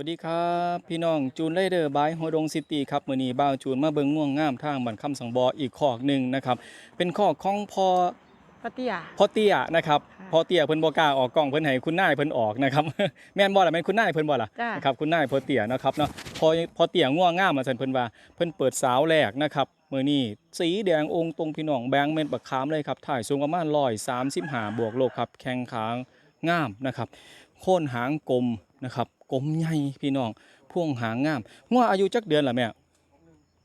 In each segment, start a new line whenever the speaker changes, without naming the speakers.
วัสดีครับพี่น้องจูนไรเดอร์บายโฮดงซิตี้ครับมื้อนี้บ่าวจูนมาเบิ่งง่วงงามทางบ้านคำสังบออีกคอกหนึ่งนะครับเป็นคอกของพ่อ
ปะเตี้ย
พ่อเตี้ยนะครับ
ค่ะ
พ่อเตี้ยเพิ่นบ่กล้าออกกล้องเพิ่นให้คุณนายเพิ่นออกนะครับแม่นบ่ล่ะแม่นคุณนายเพิ่นบ่ล่ะ
จ้า
นะครับคุณนายพ่อเตี้ยนะครับเนาะพอพอเตี้ยง่วงงามมาซั่นเพิ่นว่าเพิ่นเปิดสาวแรกนะครับมื้อนี้สีแดงองค์ตรงพี่น้องแบงค์เม็ดบักขามเลยครับถ่ายสูงประมาณ135บวกโลกครับแข้งขางามนะครับโค่นหางกลม นะครับกลมใหญ่พี่น้องพ่วงหางงามงัวอายุจักเดือนล่ะแม่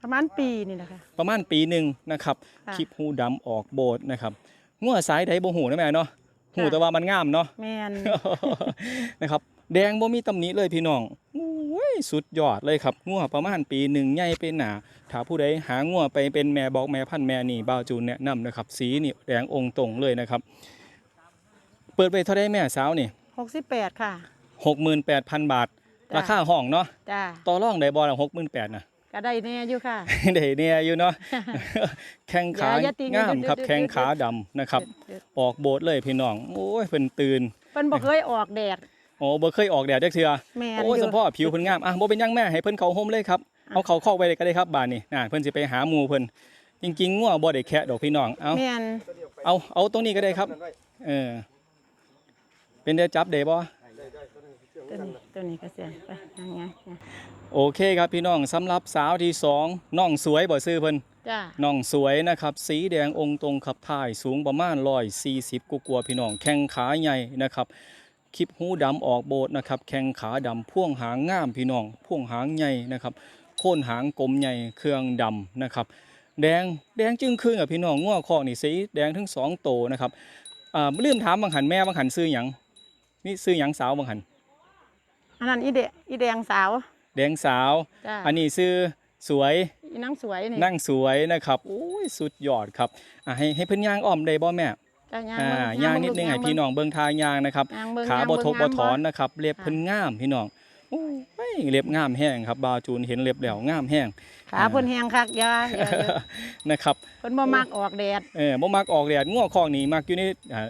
ประมาณปีนี่นะคะ
ประมาณปีหนึ่งนะครับ
ค่ะ
คลิปหูดำออกโบดนะครับงัวสายใดบ่หูนะแม่เนาะหู
ค่ะ
แต่ว่ามันงามเนาะ
แมน
นะครับแดงบ่มีตำหนิเลยพี่น้องโอ้ยสุดยอดเลยครับงัวประมาณปีหนึ่งใหญ่เป็นหนาถ้าผู้ใดหางัวไปเป็นแม่บอกแม่พันธุ์แม่นี่บ่าวจูนแนะนำนะครับ สีนี่แดงองค์ตรงเลยนะครับ เปิดไปเท่าไดแม่สาวนี่
หกสิบแปดค่ะ
68,000บาท
จ้ะ
ราคาห้องเนาะ
จ้า
ต่อรองได้บ่ละ68,000น่ะ
ก็ได้แน่อยู่ค่ะ
ได้เนี่ยอยู่เนาะ แข้งขา
อย่าอย่าตี
งาม
เดี๋ยว
ครับ
เดี๋ยว
แข้งขาดำนะครับ
เดี๋ยว
ออกโบสถ์เลยพี่น้องโอ้ยเพิ่นตื่น
เพิ่นบ่เคยออกแดด
โอ้บ่เคยออกแดดจักเทื่อ
แมน
โอ้ย
ยู่
สมพ่อผิวเพิ่นงามอะบ่เป็นหยังแม่ให้เพิ่นเข้าห่มเลยครับเอาเขาเข้าไปเลยก็ได้ครับบานนี้น่ะเพิ่นสิไปหาหมู่เพิ่นจริงๆงัวบ่ได้แคะดอกพี่น้องเอา
แมน
เอาเอาตรงนี้ก็ได้ครับ เออ เป็นได้จับได้บ่
ตัวนี้ตัวนี้ก็เสียไปยังไง
โอเคครับพี่น้องสำหรับสาวที่สองน้องสวยบ่ซื้อเพิ่น
จ้า
น้องสวยนะครับ สีแดงองค์ตรงขับถ่ายสูงประมาณร้อยสี่สิบกว่าๆพี่น้องแข้งขาใหญ่นะครับคลิปหูดำออกโบสนะครับ แข้งขาดำพ่วงหางงามพี่น้องพ่วงหางใหญ่นะครับโค่นหางกลมใหญ่เครื่องดำนะครับ แดงแดงจึงครึ่งกับพี่น้องง้อคอกนี่สีแดงทั้งสองโตนะครับอ่าลืมถามบางหันแม่บางหันซื้อหยังนี่ซื้อหยังสาวบางหัน
อันนั้นอีเดอีแดงสาว
แดงสาว
จ้า
อันนี้ซื้อสวย
อีนางสวยนี่
นั่งสวยนะครับโอ้ยสุดยอดครับอะให้ให้เพิ่นย่างอ้อมได้บ่แม่
จ้าย่าง
อ่า
เบิ่
ย่างนิดนึงให้พี่น้องเบิ่งทางย่างนะครับ
ย่างเบิ่ง
ขา
ย่ง
บ่
เง
ทกบ่
งาม
ถอนนะครับเล็บเพิ่นงามพี่น้องโอ้ยเล็บงามแห้งครับบาวจูนเห็นเล็บแล้วงามแห้ง
ขาเพิ่นแหงคักอยาอย่าอย่า
นะครับ
เพิ่นบ่มักออกแดด
เออบ่มักออกแดดง้อคอกนี่มักอยู่ในอ่า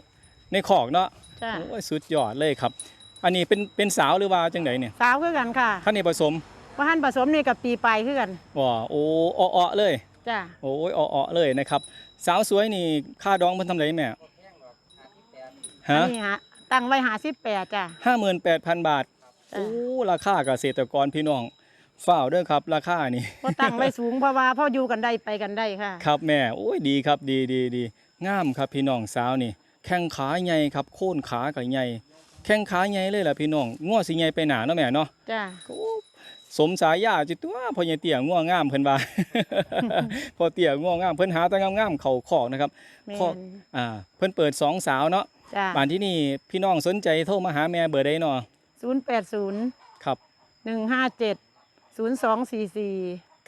ในคอกเนาะ
จ้า
โอ้ยสุดยอดเลยครับ อันนี้เป็นเป็นสาวหรือว่าจังไดเนี่ย
สาวคือกันค่ะ
ท่านนี่ผสม
ว่าหันผสมนี่กับปีปลายคือกัน
ว่าโอ้อ้อๆเลย
จ้า
โอ้ยอ้อๆเลยนะครับ สาวสวยนี่ค่าดองเพิ่นทำไรแม่
อั
ฮะ
นนี้ฮะตั้งไว้หาสิบแปดจ้ะ
58,000บาท
จ้ะ
โอ้ราคาเกษตรกรพี่น้องฝ้าวเด้อครับ ราคานี่
ก็ตั้งไว้สูงเพราะว่าพ่ออยู่กันได้ไปกันได้ค่ะ
ครับแม่โอ้ยดีครับดีดีดีงามครับพี่น้องสาวนี่ แข้งขาใหญ่ครับ โค่นขากับใหญ่ แข้งขาใหญ่เลยล่ะพี่น้องง้อสิใหญ่ไปหนาเนาะแม่เนาะ
จ้ะ
โอ้สมสายาจิตัวพ่อใหญ่เตี้ยง้องามเพิ่นว่าพอเตี้ยง้องามเพิ่นหาแต่งามๆเข้าคอกนะครับ
แม่
ข้อ
น
อ่าเพิ่นเปิดสองสาวเนาะ
จ้ะ
บ้านที่นี่พี่น้องสนใจโทรมาหาแม่เบอร์ใดเนาะ
ศูนย์แปดศูนย์
ครับ
หนึ่งห้าเจ็ดศูนย์สองสี่สี่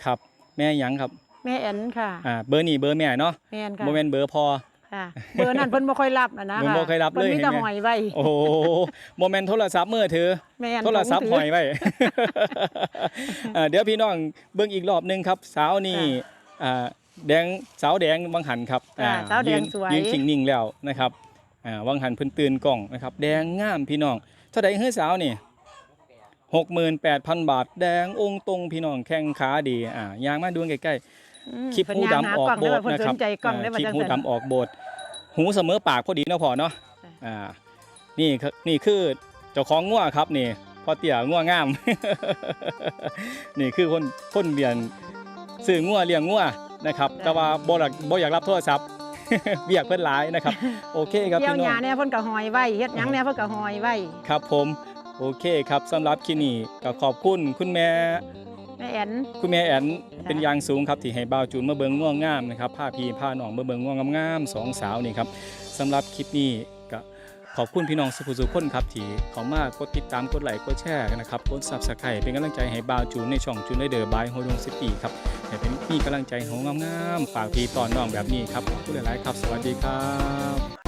ครับ แม่หยังครับ
แม่แอนค่ะ
อ่าเบอร์นี่เบอร์แม่เนาะ
แม่นค่ะ
บ่แม่นเบอร์พอ
ค่ะเบอร์นั้นเพิ่นบ่ค่อยรับนะนะ
เพิ่นบ่ค่อยรับเลย
เพิ่นมีแต่
เห็นไหม
หอยไว้
โอ้โหโมเมนต์โทรศัพท์มือถือ
แม่น
โทรศัพท์
ถุง
ห
ถื
อยไว้อ่าเดี๋ยวพี่น้องเบิ่งอีกรอบหนึงครับ สาวนี่อ่าแดงสาวแดงวังหันครับ
จ้ะ
อ่
สาวแดง
ยืน
สวย
ยืนขิงนิ่งแล้วนะครับอ่าวังหันเพิ่นตื่นกล้องนะครับ แดงงามพี่น้องเท่าใดเฮ้ยสาวนี่68,000 บาท แดงองค์ตรงพี่น้องแข้งขาดีอ่ายางมาดูใกล้ๆ
อืม
คลิป
เพิ่น
หู
ย่าง
ดำ
หา
ออก
กล้อง
โบ
ได้
ส
ว่า
ถ์
เพิ่น
นะค
ส
รับ
นใจกล้องได้
ค
ว่า
ลิป
จัง
หู
ซั่น
ดำออกโบสถ์หูเสมอปากพอดีเนาะพอเนาะอ่านี่คือนี่คือเจ้าของงัวครับนี่พอเตี่ยงัวงาม นี่คือคนคนเรียนซื้องัวเลี้ยงงัวนะครับ แต่ว่าบ่อยากบ่อยากรับโทรศัพท์เบียกเพิ่นหลายนะครับ โอเคครับ
เกี่ยว
พี่น้
ห
อ
ญ้างเนี่ยเพิ่นก็หอยไว้เฮ็ดหยังเนี่ยเพิ่นก็หอยไว้
ครับผมโอเคครับสำหรับคลิปนี้ก็ขอบคุณคุณแม่
แม่แอน
คุณแม่แอน
ค่ะ
เป็นอย่างสูงครับที่ให้บ่าวจูนมาเบิงง่วงงามนะครับผ้าพีผ้าหนองมาเบิงง่วงงามๆสองสาวนี่ครับสำหรับคลิปนี้ก็ขอบคุณพี่น้องสุภุสุคนครับที่เขามากดติดตามกดไลค์กดแชร์นะครับกดซับสไครต์เป็นกำลังใจให้บ่าวจูนในช่องจูนได้เดอร์บายโฮดงซิตี้ครับให้เป็นมีกำลังใจของงามๆฝากพี่ตอนน้องแบบนี้ครับขอบคุณหลายๆครับ สวัสดีครับ